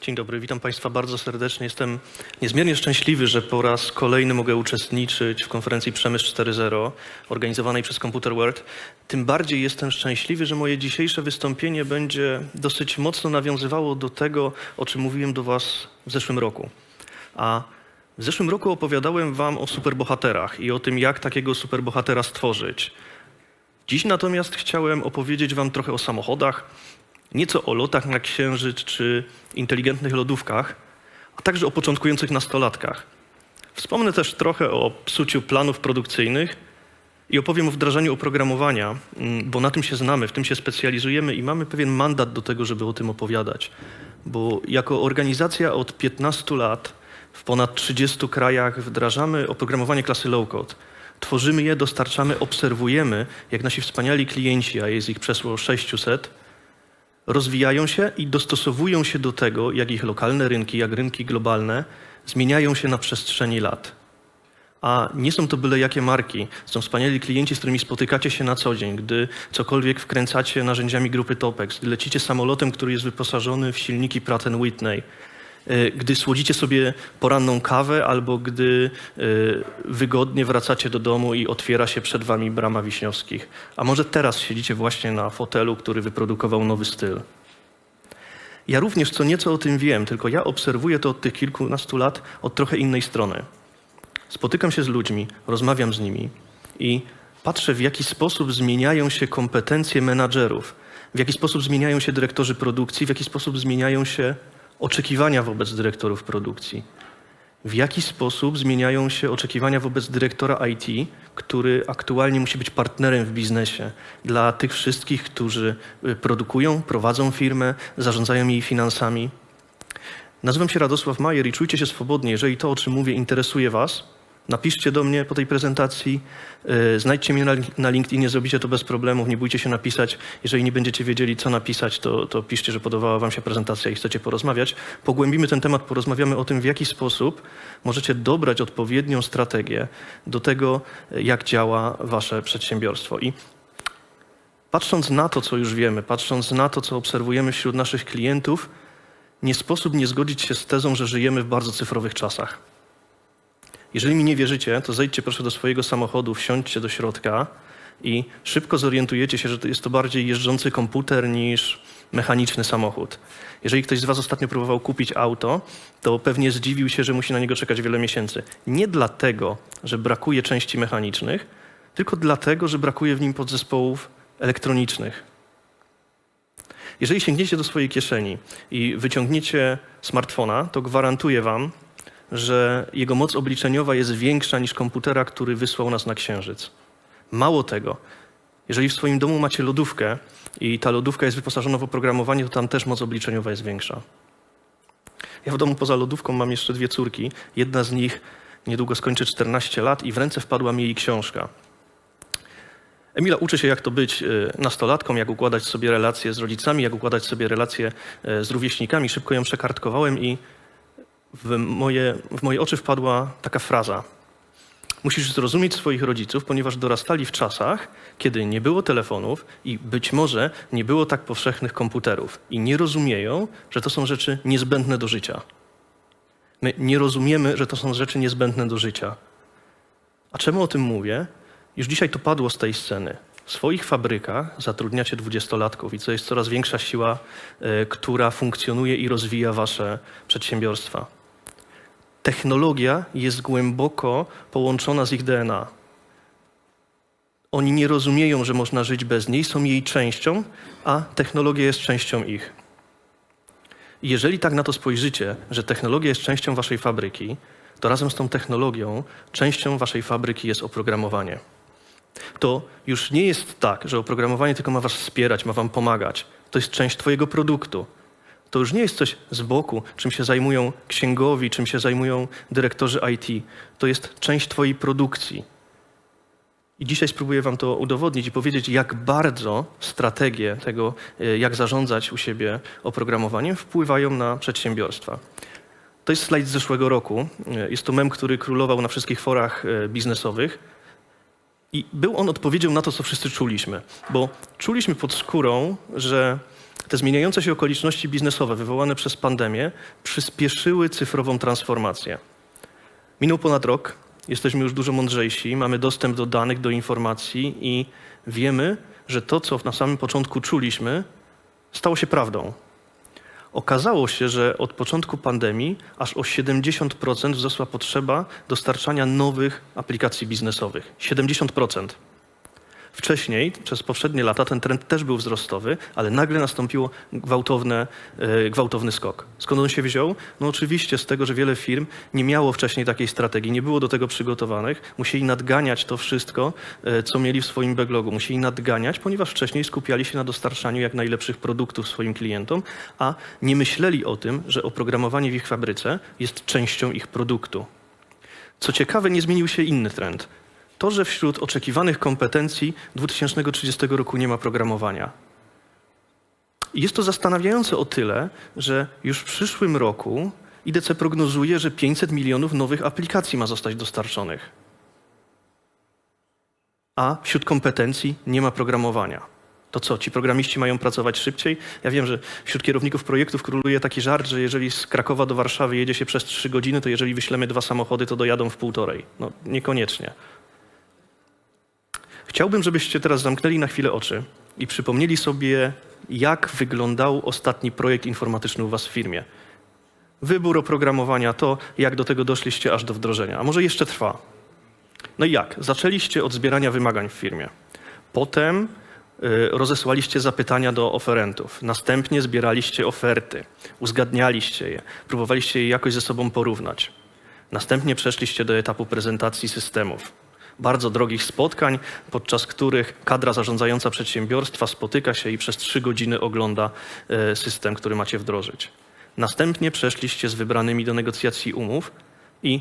Dzień dobry, witam Państwa bardzo serdecznie. Jestem niezmiernie szczęśliwy, że po raz kolejny mogę uczestniczyć w konferencji Przemysł 4.0 organizowanej przez Computer World. Tym bardziej jestem szczęśliwy, że moje dzisiejsze wystąpienie będzie dosyć mocno nawiązywało do tego, o czym mówiłem do Was w zeszłym roku. A w zeszłym roku opowiadałem Wam o superbohaterach i o tym, jak takiego superbohatera stworzyć. Dziś natomiast chciałem opowiedzieć Wam trochę o samochodach, nieco o lotach na księżyc czy inteligentnych lodówkach, a także o początkujących nastolatkach. Wspomnę też trochę o psuciu planów produkcyjnych i opowiem o wdrażaniu oprogramowania, mm, bo na tym się znamy, w tym się specjalizujemy i mamy pewien mandat do tego, żeby o tym opowiadać. Bo jako organizacja od 15 lat w ponad 30 krajach wdrażamy oprogramowanie klasy low-code. Tworzymy je, dostarczamy, obserwujemy, jak nasi wspaniali klienci, a jest ich przeszło 600, rozwijają się i dostosowują się do tego, jak ich lokalne rynki, jak rynki globalne zmieniają się na przestrzeni lat. A nie są to byle jakie marki. Są wspaniali klienci, z którymi spotykacie się na co dzień, gdy cokolwiek wkręcacie narzędziami grupy Topex, gdy lecicie samolotem, który jest wyposażony w silniki Pratt Whitney, gdy słodzicie sobie poranną kawę albo gdy y, wygodnie wracacie do domu i otwiera się przed wami brama Wiśniowskich. A może teraz siedzicie właśnie na fotelu, który wyprodukował nowy styl. Ja również co nieco o tym wiem, tylko ja obserwuję to od tych kilkunastu lat od trochę innej strony. Spotykam się z ludźmi, rozmawiam z nimi i patrzę, w jaki sposób zmieniają się kompetencje menadżerów, w jaki sposób zmieniają się dyrektorzy produkcji, w jaki sposób zmieniają się oczekiwania wobec dyrektorów produkcji, w jaki sposób zmieniają się oczekiwania wobec dyrektora IT, który aktualnie musi być partnerem w biznesie dla tych wszystkich, którzy y, produkują, prowadzą firmę, zarządzają jej finansami. Nazywam się Radosław Majer i czujcie się swobodnie. Jeżeli to, o czym mówię, interesuje Was, napiszcie do mnie po tej prezentacji, yy, znajdźcie mnie na, LinkedInie, zrobicie to bez problemów, nie bójcie się napisać. Jeżeli nie będziecie wiedzieli, co napisać, to, to piszcie, że podobała Wam się prezentacja i chcecie porozmawiać. Pogłębimy ten temat, porozmawiamy o tym, w jaki sposób możecie dobrać odpowiednią strategię do tego, jak działa Wasze przedsiębiorstwo. I patrząc na to, co już wiemy, patrząc na to, co obserwujemy wśród naszych klientów, nie sposób nie zgodzić się z tezą, że żyjemy w bardzo cyfrowych czasach. Jeżeli mi nie wierzycie, to zejdźcie proszę do swojego samochodu, wsiądźcie do środka i szybko zorientujecie się, że to jest to bardziej jeżdżący komputer niż mechaniczny samochód. Jeżeli ktoś z Was ostatnio próbował kupić auto, to pewnie zdziwił się, że musi na niego czekać wiele miesięcy. Nie dlatego, że brakuje części mechanicznych, tylko dlatego, że brakuje w nim podzespołów elektronicznych. Jeżeli sięgniecie do swojej kieszeni i wyciągniecie smartfona, to gwarantuję Wam, że jego moc obliczeniowa jest większa niż komputera, który wysłał nas na Księżyc. Mało tego, jeżeli w swoim domu macie lodówkę i ta lodówka jest wyposażona w oprogramowanie, to tam też moc obliczeniowa jest większa. Ja w domu poza lodówką mam jeszcze dwie córki. Jedna z nich niedługo skończy 14 lat i w ręce wpadła mi jej książka. Emila uczy się, jak to być y, nastolatką, jak układać sobie relacje z rodzicami, jak układać sobie relacje y, z rówieśnikami. Szybko ją przekartkowałem i w moje, w moje oczy wpadła taka fraza. Musisz zrozumieć swoich rodziców, ponieważ dorastali w czasach, kiedy nie było telefonów i być może nie było tak powszechnych komputerów i nie rozumieją, że to są rzeczy niezbędne do życia. My nie rozumiemy, że to są rzeczy niezbędne do życia. A czemu o tym mówię? Już dzisiaj to padło z tej sceny. W swoich fabrykach zatrudniacie dwudziestolatków i to jest coraz większa siła, y, która funkcjonuje i rozwija wasze przedsiębiorstwa. Technologia jest głęboko połączona z ich DNA. Oni nie rozumieją, że można żyć bez niej, są jej częścią, a technologia jest częścią ich. Jeżeli tak na to spojrzycie, że technologia jest częścią waszej fabryki, to razem z tą technologią częścią waszej fabryki jest oprogramowanie to już nie jest tak, że oprogramowanie tylko ma was wspierać, ma wam pomagać. To jest część twojego produktu. To już nie jest coś z boku, czym się zajmują księgowi, czym się zajmują dyrektorzy IT. To jest część twojej produkcji. I dzisiaj spróbuję wam to udowodnić i powiedzieć, jak bardzo strategie tego, e, jak zarządzać u siebie oprogramowaniem, wpływają na przedsiębiorstwa. To jest slajd z zeszłego roku. E, Jest to mem, który królował na wszystkich forach e, biznesowych. I był on odpowiedzią na to, co wszyscy czuliśmy, bo czuliśmy pod skórą, że Te zmieniające się okoliczności biznesowe wywołane przez pandemię przyspieszyły cyfrową transformację. Minął ponad rok, jesteśmy już dużo mądrzejsi, mamy dostęp do danych, do informacji i wiemy, że to, co na samym początku czuliśmy, stało się prawdą. Okazało się, że od początku pandemii aż o 70% wzrosła potrzeba dostarczania nowych aplikacji biznesowych. 70%. Wcześniej, przez poprzednie lata, ten trend też był wzrostowy, ale nagle nastąpiło gwałtowne, e, gwałtowny skok. Skąd on się wziął? No oczywiście z tego, że wiele firm nie miało wcześniej takiej strategii, nie było do tego przygotowanych, musieli nadganiać to wszystko, e, co mieli w swoim backlogu. Musieli nadganiać, ponieważ wcześniej skupiali się na dostarczaniu jak najlepszych produktów swoim klientom, a nie myśleli o tym, że oprogramowanie w ich fabryce jest częścią ich produktu. Co ciekawe, nie zmienił się inny trend. To, że wśród oczekiwanych kompetencji 2030 roku nie ma programowania. Jest to zastanawiające o tyle, że już w przyszłym roku IDC prognozuje, że 500 milionów nowych aplikacji ma zostać dostarczonych. A wśród kompetencji nie ma programowania. To co, ci programiści mają pracować szybciej? Ja wiem, że wśród kierowników projektów króluje taki żart, że jeżeli z Krakowa do Warszawy jedzie się przez trzy godziny, to jeżeli wyślemy dwa samochody, to dojadą w półtorej. No niekoniecznie. Chciałbym, żebyście teraz zamknęli na chwilę oczy i przypomnieli sobie, jak wyglądał ostatni projekt informatyczny u Was w firmie. Wybór oprogramowania, to jak do tego doszliście aż do wdrożenia, a może jeszcze trwa. No i jak? Zaczęliście od zbierania wymagań w firmie. Potem y, rozesłaliście zapytania do oferentów. Następnie zbieraliście oferty, uzgadnialiście je, próbowaliście je jakoś ze sobą porównać. Następnie przeszliście do etapu prezentacji systemów bardzo drogich spotkań, podczas których kadra zarządzająca przedsiębiorstwa spotyka się i przez trzy godziny ogląda e, system, który macie wdrożyć. Następnie przeszliście z wybranymi do negocjacji umów i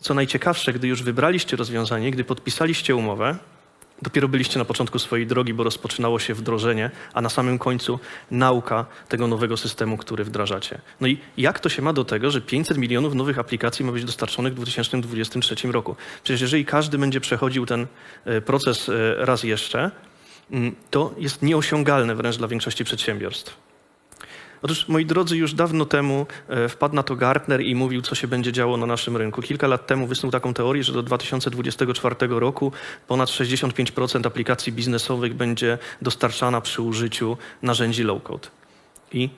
co najciekawsze, gdy już wybraliście rozwiązanie, gdy podpisaliście umowę, Dopiero byliście na początku swojej drogi, bo rozpoczynało się wdrożenie, a na samym końcu nauka tego nowego systemu, który wdrażacie. No i jak to się ma do tego, że 500 milionów nowych aplikacji ma być dostarczonych w 2023 roku? Przecież jeżeli każdy będzie przechodził ten e, proces e, raz jeszcze, mm, to jest nieosiągalne wręcz dla większości przedsiębiorstw. Otóż, moi drodzy, już dawno temu e, wpadł na to Gartner i mówił, co się będzie działo na naszym rynku. Kilka lat temu wysnuł taką teorię, że do 2024 roku ponad 65% aplikacji biznesowych będzie dostarczana przy użyciu narzędzi low-code. I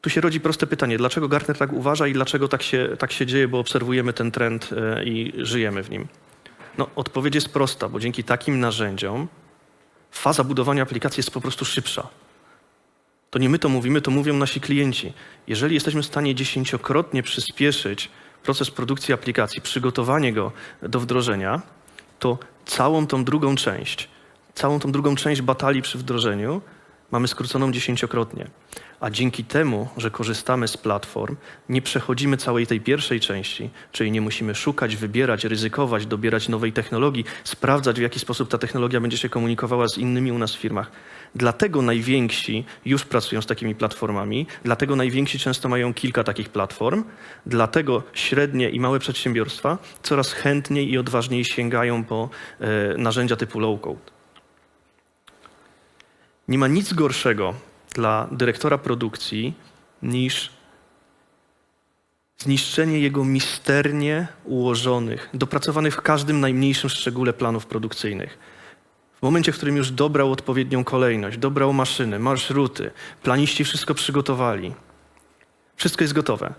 tu się rodzi proste pytanie, dlaczego Gartner tak uważa i dlaczego tak się, tak się dzieje, bo obserwujemy ten trend e, i żyjemy w nim. No, odpowiedź jest prosta, bo dzięki takim narzędziom faza budowania aplikacji jest po prostu szybsza. To nie my to mówimy, to mówią nasi klienci. Jeżeli jesteśmy w stanie dziesięciokrotnie przyspieszyć proces produkcji aplikacji, przygotowanie go do wdrożenia, to całą tą drugą część, całą tą drugą część batalii przy wdrożeniu mamy skróconą dziesięciokrotnie. A dzięki temu, że korzystamy z platform, nie przechodzimy całej tej pierwszej części, czyli nie musimy szukać, wybierać, ryzykować, dobierać nowej technologii, sprawdzać, w jaki sposób ta technologia będzie się komunikowała z innymi u nas w firmach. Dlatego najwięksi już pracują z takimi platformami, dlatego najwięksi często mają kilka takich platform, dlatego średnie i małe przedsiębiorstwa coraz chętniej i odważniej sięgają po e, narzędzia typu low-code. Nie ma nic gorszego dla dyrektora produkcji niż zniszczenie jego misternie ułożonych, dopracowanych w każdym najmniejszym szczególe planów produkcyjnych. W momencie, w którym już dobrał odpowiednią kolejność, dobrał maszyny, marszruty, planiści wszystko przygotowali, wszystko jest gotowe.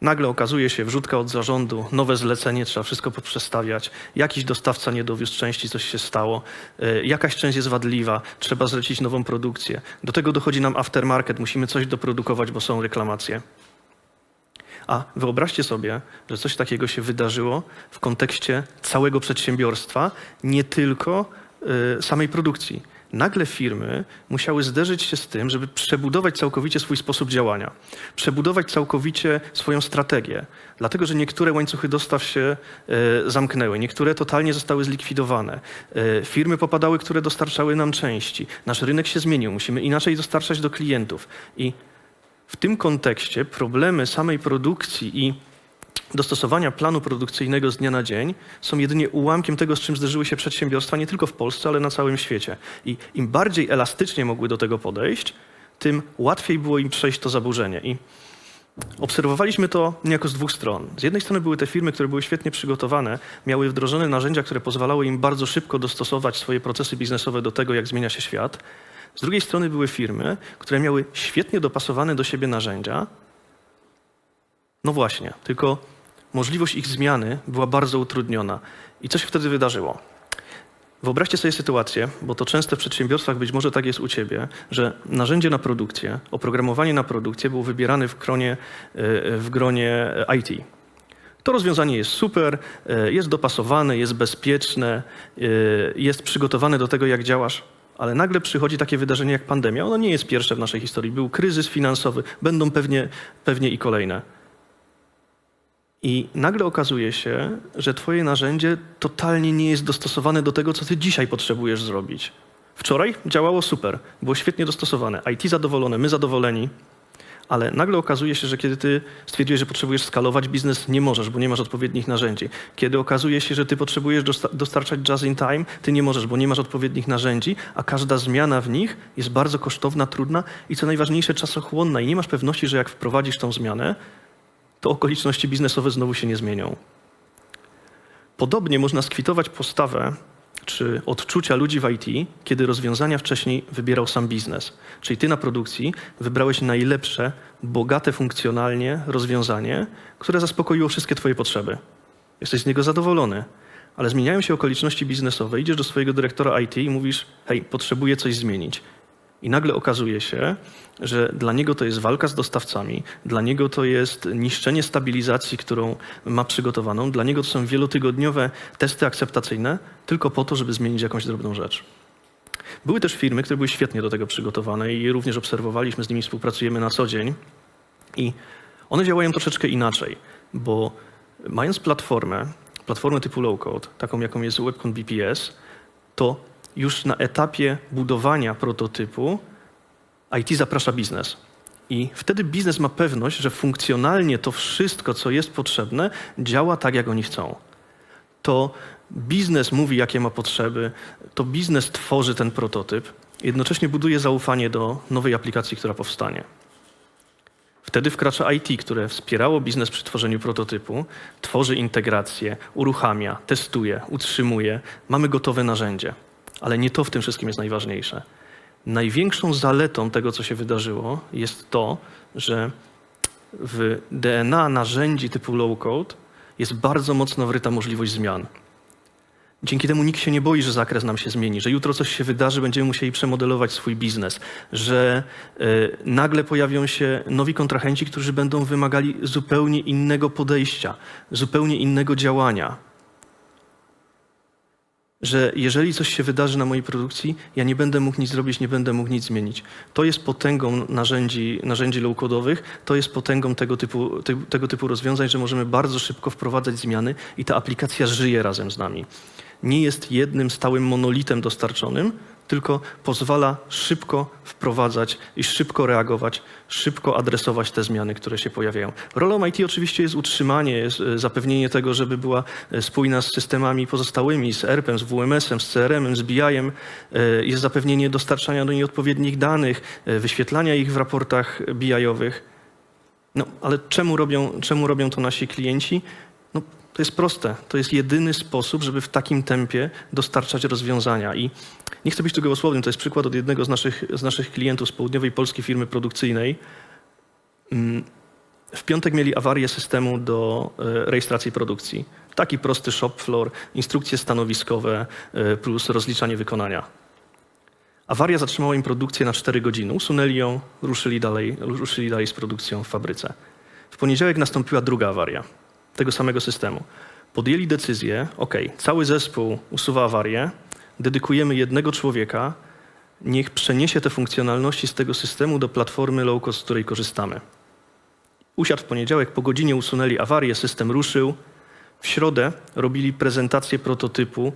Nagle okazuje się wrzutka od zarządu, nowe zlecenie, trzeba wszystko poprzestawiać, jakiś dostawca nie dowiózł części, coś się stało, y, jakaś część jest wadliwa, trzeba zlecić nową produkcję. Do tego dochodzi nam aftermarket, musimy coś doprodukować, bo są reklamacje. A wyobraźcie sobie, że coś takiego się wydarzyło w kontekście całego przedsiębiorstwa, nie tylko y, samej produkcji nagle firmy musiały zderzyć się z tym, żeby przebudować całkowicie swój sposób działania, przebudować całkowicie swoją strategię, dlatego że niektóre łańcuchy dostaw się e, zamknęły, niektóre totalnie zostały zlikwidowane. E, firmy popadały, które dostarczały nam części. Nasz rynek się zmienił, musimy inaczej dostarczać do klientów. I w tym kontekście problemy samej produkcji i dostosowania planu produkcyjnego z dnia na dzień są jedynie ułamkiem tego, z czym zderzyły się przedsiębiorstwa nie tylko w Polsce, ale na całym świecie. I im bardziej elastycznie mogły do tego podejść, tym łatwiej było im przejść to zaburzenie. I obserwowaliśmy to niejako z dwóch stron. Z jednej strony były te firmy, które były świetnie przygotowane, miały wdrożone narzędzia, które pozwalały im bardzo szybko dostosować swoje procesy biznesowe do tego, jak zmienia się świat. Z drugiej strony były firmy, które miały świetnie dopasowane do siebie narzędzia. No właśnie, tylko możliwość ich zmiany była bardzo utrudniona. I co się wtedy wydarzyło? Wyobraźcie sobie sytuację, bo to często w przedsiębiorstwach, być może tak jest u Ciebie, że narzędzie na produkcję, oprogramowanie na produkcję było wybierane w gronie, e, w gronie IT. To rozwiązanie jest super, e, jest dopasowane, jest bezpieczne, e, jest przygotowane do tego, jak działasz, ale nagle przychodzi takie wydarzenie jak pandemia. Ono nie jest pierwsze w naszej historii. Był kryzys finansowy, będą pewnie, pewnie i kolejne. I nagle okazuje się, że Twoje narzędzie totalnie nie jest dostosowane do tego, co Ty dzisiaj potrzebujesz zrobić. Wczoraj działało super, było świetnie dostosowane, IT zadowolone, my zadowoleni, ale nagle okazuje się, że kiedy Ty stwierdziłeś, że potrzebujesz skalować biznes, nie możesz, bo nie masz odpowiednich narzędzi. Kiedy okazuje się, że Ty potrzebujesz dosta- dostarczać just in time, Ty nie możesz, bo nie masz odpowiednich narzędzi, a każda zmiana w nich jest bardzo kosztowna, trudna i co najważniejsze, czasochłonna i nie masz pewności, że jak wprowadzisz tą zmianę, to okoliczności biznesowe znowu się nie zmienią. Podobnie można skwitować postawę czy odczucia ludzi w IT, kiedy rozwiązania wcześniej wybierał sam biznes. Czyli ty na produkcji wybrałeś najlepsze, bogate funkcjonalnie rozwiązanie, które zaspokoiło wszystkie twoje potrzeby. Jesteś z niego zadowolony, ale zmieniają się okoliczności biznesowe. Idziesz do swojego dyrektora IT i mówisz: Hej, potrzebuję coś zmienić. I nagle okazuje się, że dla niego to jest walka z dostawcami, dla niego to jest niszczenie stabilizacji, którą ma przygotowaną, dla niego to są wielotygodniowe testy akceptacyjne, tylko po to, żeby zmienić jakąś drobną rzecz. Były też firmy, które były świetnie do tego przygotowane i również obserwowaliśmy, z nimi współpracujemy na co dzień. I one działają troszeczkę inaczej, bo mając platformę, platformę typu low-code, taką jaką jest Webcon BPS, to już na etapie budowania prototypu IT zaprasza biznes. I wtedy biznes ma pewność, że funkcjonalnie to wszystko, co jest potrzebne, działa tak, jak oni chcą. To biznes mówi, jakie ma potrzeby, to biznes tworzy ten prototyp, jednocześnie buduje zaufanie do nowej aplikacji, która powstanie. Wtedy wkracza IT, które wspierało biznes przy tworzeniu prototypu, tworzy integrację, uruchamia, testuje, utrzymuje. Mamy gotowe narzędzie. Ale nie to w tym wszystkim jest najważniejsze. Największą zaletą tego, co się wydarzyło, jest to, że w DNA narzędzi typu low-code jest bardzo mocno wryta możliwość zmian. Dzięki temu nikt się nie boi, że zakres nam się zmieni, że jutro coś się wydarzy, będziemy musieli przemodelować swój biznes, że y, nagle pojawią się nowi kontrahenci, którzy będą wymagali zupełnie innego podejścia, zupełnie innego działania że jeżeli coś się wydarzy na mojej produkcji, ja nie będę mógł nic zrobić, nie będę mógł nic zmienić. To jest potęgą narzędzi, narzędzi low-codowych, to jest potęgą tego typu, te, tego typu rozwiązań, że możemy bardzo szybko wprowadzać zmiany i ta aplikacja żyje razem z nami. Nie jest jednym stałym monolitem dostarczonym, tylko pozwala szybko wprowadzać i szybko reagować, szybko adresować te zmiany, które się pojawiają. Rolą IT oczywiście jest utrzymanie, jest e, zapewnienie tego, żeby była e, spójna z systemami pozostałymi, z ERP-em, z WMS-em, z CRM-em, z BI-em. E, jest zapewnienie dostarczania do niej odpowiednich danych, wyświetlania ich w raportach BI-owych. No, ale czemu robią, czemu robią to nasi klienci? To jest proste. To jest jedyny sposób, żeby w takim tempie dostarczać rozwiązania. I nie chcę być tu gołosłownym, to jest przykład od jednego z naszych, z naszych klientów z południowej polskiej firmy produkcyjnej. Mm, w piątek mieli awarię systemu do e, rejestracji produkcji. Taki prosty shop floor, instrukcje stanowiskowe e, plus rozliczanie wykonania. Awaria zatrzymała im produkcję na 4 godziny. Usunęli ją, ruszyli dalej, ruszyli dalej z produkcją w fabryce. W poniedziałek nastąpiła druga awaria tego samego systemu. Podjęli decyzję, ok, cały zespół usuwa awarię, dedykujemy jednego człowieka, niech przeniesie te funkcjonalności z tego systemu do platformy low-cost, z której korzystamy. Usiadł w poniedziałek, po godzinie usunęli awarię, system ruszył. W środę robili prezentację prototypu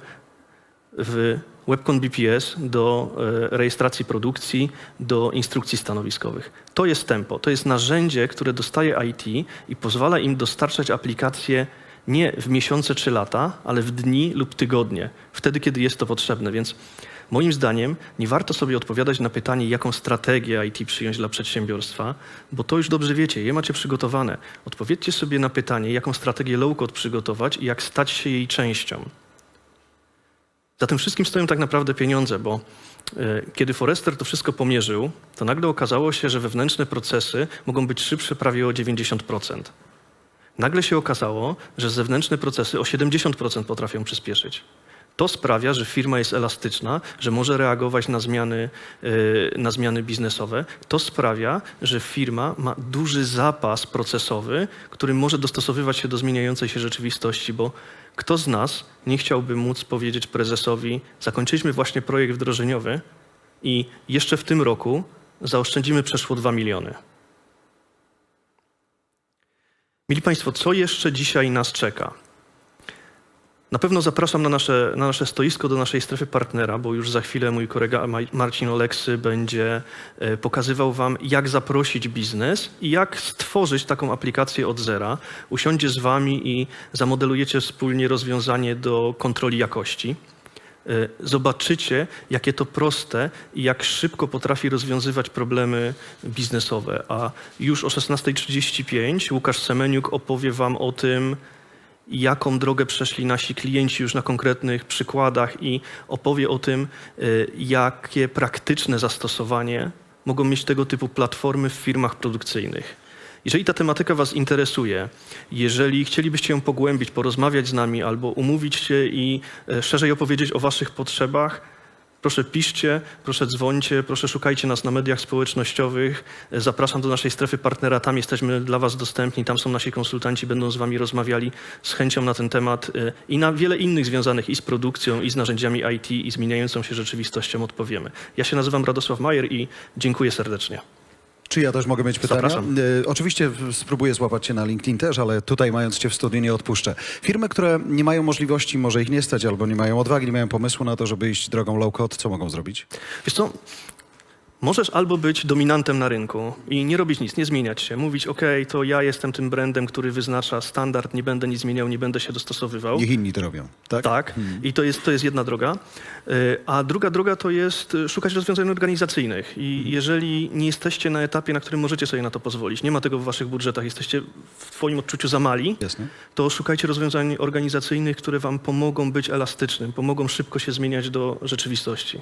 w Webcon BPS do e, rejestracji produkcji, do instrukcji stanowiskowych. To jest tempo, to jest narzędzie, które dostaje IT i pozwala im dostarczać aplikacje nie w miesiące czy lata, ale w dni lub tygodnie, wtedy, kiedy jest to potrzebne. Więc moim zdaniem nie warto sobie odpowiadać na pytanie, jaką strategię IT przyjąć dla przedsiębiorstwa, bo to już dobrze wiecie, je macie przygotowane. Odpowiedzcie sobie na pytanie, jaką strategię low-code przygotować i jak stać się jej częścią. Za tym wszystkim stoją tak naprawdę pieniądze, bo e, kiedy Forrester to wszystko pomierzył, to nagle okazało się, że wewnętrzne procesy mogą być szybsze prawie o 90%. Nagle się okazało, że zewnętrzne procesy o 70% potrafią przyspieszyć. To sprawia, że firma jest elastyczna, że może reagować na zmiany, e, na zmiany biznesowe. To sprawia, że firma ma duży zapas procesowy, który może dostosowywać się do zmieniającej się rzeczywistości, bo kto z nas nie chciałby móc powiedzieć prezesowi: Zakończyliśmy właśnie projekt wdrożeniowy i jeszcze w tym roku zaoszczędzimy przeszło 2 miliony. Mili Państwo, co jeszcze dzisiaj nas czeka? Na pewno zapraszam na nasze, na nasze stoisko, do naszej strefy partnera, bo już za chwilę mój kolega Marcin Oleksy będzie e, pokazywał Wam, jak zaprosić biznes i jak stworzyć taką aplikację od zera. Usiądzie z Wami i zamodelujecie wspólnie rozwiązanie do kontroli jakości. E, Zobaczycie, jakie to proste i jak szybko potrafi rozwiązywać problemy biznesowe. A już o 16.35 Łukasz Semeniuk opowie Wam o tym, jaką drogę przeszli nasi klienci już na konkretnych przykładach i opowie o tym, y, jakie praktyczne zastosowanie mogą mieć tego typu platformy w firmach produkcyjnych. Jeżeli ta tematyka Was interesuje, jeżeli chcielibyście ją pogłębić, porozmawiać z nami albo umówić się i e, szerzej opowiedzieć o Waszych potrzebach, Proszę piszcie, proszę dzwońcie, proszę szukajcie nas na mediach społecznościowych. Zapraszam do naszej strefy partnera, tam jesteśmy dla Was dostępni, tam są nasi konsultanci, będą z Wami rozmawiali z chęcią na ten temat e, i na wiele innych związanych i z produkcją, i z narzędziami IT, i zmieniającą się rzeczywistością odpowiemy. Ja się nazywam Radosław Majer i dziękuję serdecznie. Czy ja też mogę mieć pytania? E, oczywiście spróbuję złapać cię na LinkedIn też, ale tutaj mając cię w studiu nie odpuszczę. Firmy, które nie mają możliwości, może ich nie stać, albo nie mają odwagi, nie mają pomysłu na to, żeby iść drogą low-code, co mogą zrobić? Wiesz co, możesz albo być dominantem na rynku i nie robić nic, nie zmieniać się, mówić, ok, to ja jestem tym brandem, który wyznacza standard, nie będę nic zmieniał, nie będę się dostosowywał. Niech inni to robią, tak? Tak, i to jest, to jest jedna droga. Y, A druga droga to jest y, szukać rozwiązań organizacyjnych. I jeżeli nie jesteście na etapie, na którym możecie sobie na to pozwolić, nie ma tego w waszych budżetach, jesteście w twoim odczuciu za mali, Jasne. to szukajcie rozwiązań organizacyjnych, które wam pomogą być elastycznym, pomogą szybko się zmieniać do rzeczywistości.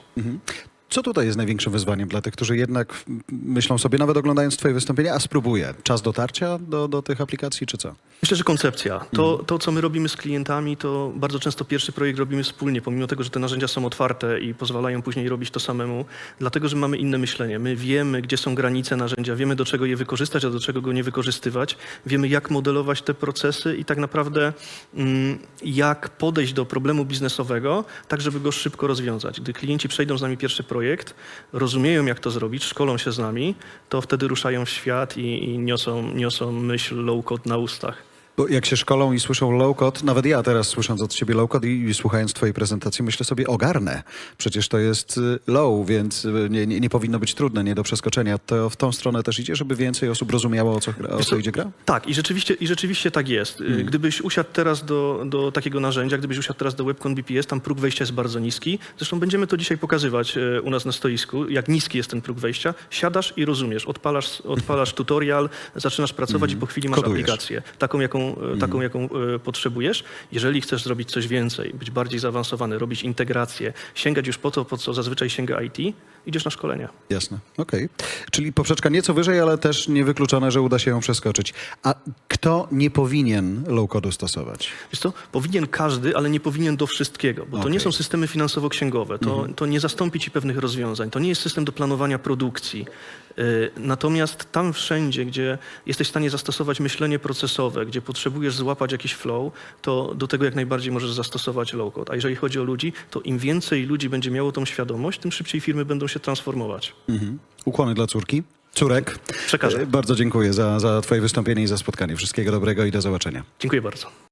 Co tutaj jest największym wyzwaniem dla tych, którzy jednak myślą sobie, nawet oglądając twoje wystąpienie, a spróbuję. Czas dotarcia do, do tych aplikacji, czy co? Myślę, że koncepcja. To, to, co my robimy z klientami, to bardzo często pierwszy projekt robimy wspólnie, pomimo tego, że te narzędzia są otwarte i pozwalają później robić to samemu, dlatego, że mamy inne myślenie. My wiemy, gdzie są granice narzędzia, wiemy, do czego je wykorzystać, a do czego go nie wykorzystywać. Wiemy, jak modelować te procesy i tak naprawdę mm, jak podejść do problemu biznesowego, tak, żeby go szybko rozwiązać. Gdy klienci przejdą z nami pierwszy projekt, rozumieją, jak to zrobić, szkolą się z nami, to wtedy ruszają w świat i, i niosą, niosą myśl low-code na ustach. Bo jak się szkolą i słyszą low-code, nawet ja teraz słysząc od ciebie low-code i, i słuchając twojej prezentacji, myślę sobie ogarnę. Przecież to jest y, low, więc y, nie, nie, nie powinno być trudne, nie do przeskoczenia. To w tą stronę też idzie, żeby więcej osób rozumiało, o co, gra- o co idzie gra? Tak, i rzeczywiście, i rzeczywiście tak jest. Y, Gdybyś usiadł teraz do, do takiego narzędzia, gdybyś usiadł teraz do Webcon BPS, tam próg wejścia jest bardzo niski. Zresztą będziemy to dzisiaj pokazywać u nas na stoisku, jak niski jest ten próg wejścia. Siadasz i rozumiesz, odpalasz, odpalasz tutorial, zaczynasz pracować i po chwili masz Kodujesz. aplikację, taką jaką, taką, jaką y, potrzebujesz. Jeżeli chcesz zrobić coś więcej, być bardziej zaawansowany, robić integrację, sięgać już po to, po co zazwyczaj sięga IT, idziesz na szkolenia. Jasne, okej. Czyli poprzeczka nieco wyżej, ale też niewykluczone, że uda się ją przeskoczyć. A kto nie powinien low-code'u stosować? Wiesz co, powinien każdy, ale nie powinien do wszystkiego, bo to nie są systemy finansowo-księgowe, to, to nie zastąpi ci pewnych rozwiązań, to nie jest system do planowania produkcji. Y, Natomiast tam wszędzie, gdzie jesteś w stanie zastosować myślenie procesowe, gdzie potrzebujesz złapać jakiś flow, to do tego jak najbardziej możesz zastosować low-code. A jeżeli chodzi o ludzi, to im więcej ludzi będzie miało tą świadomość, tym szybciej firmy będą się transformować. Mhm. Ukłony dla córki. Córek. Przekażę. E, Bardzo dziękuję za, za twoje wystąpienie i za spotkanie. Wszystkiego dobrego i do zobaczenia. Dziękuję bardzo.